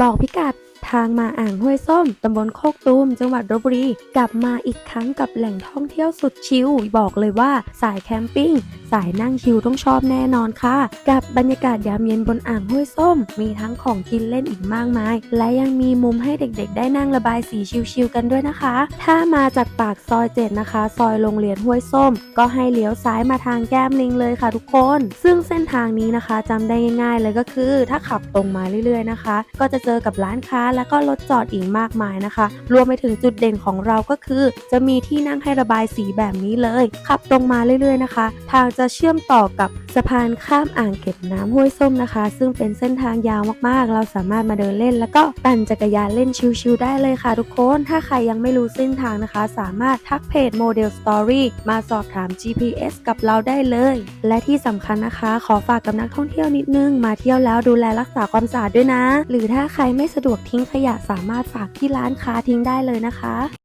บอกพิกัดทางมาอ่างห้วยส้ม ตำบลโคกตูม จังหวัดลบบุรี กลับมาอีกครั้งกับแหล่งท่องเที่ยวสุดชิล บอกเลยว่าสายแคมปิ้ง สายนั่งชิลต้องชอบแน่นอนค่ะ กับบรรยากาศยามเย็นบนอ่างห้วยส้ม มีทั้งของกินเล่นอีกมากมาย และยังมีมุมให้เด็กๆ ได้นั่งระบายสีชิลๆกันด้วยนะคะ ถ้ามาจากปากซอยเจ็ดนะคะ ซอยโรงเรียนห้วยส้ม ก็ให้เลี้ยวซ้ายมาทางแก้มลิงเลยค่ะทุกคน ซึ่งเส้นทางนี้นะคะจำได้ง่าย ๆ เลยก็คือ ถ้าขับตรงมาเรื่อย ๆนะคะ ก็จะเจอกับร้านค้า แล้วก็รถจอดอีกมากมายนะคะ รวมไปถึงจุดเด่นของเราก็คือ จะมีที่นั่งให้ระบายสีแบบนี้เลย ขับตรงมาเรื่อยๆนะคะ ทางจะเชื่อมต่อกับสะพานข้ามอ่างเก็บน้ำห้วยส้มนะคะ ซึ่งเป็นเส้นทางยาวมากๆ เราสามารถมาเดินเล่น แล้วก็ปั่นจักรยานเล่นชิลๆได้เลยค่ะทุกคน ถ้าใครยังไม่รู้เส้นทางนะคะ สามารถทักเพจ Model Story มาสอบถาม GPS กับเราได้เลย และที่สำคัญนะคะ ขอฝากกับนักท่องเที่ยวนิดนึง มาเที่ยวแล้วดูแลรักษาความสะอาดด้วยนะ หรือถ้าใครไม่สะดวกทิ้งขยะสามารถฝากที่ร้านค้าทิ้งได้เลยนะคะ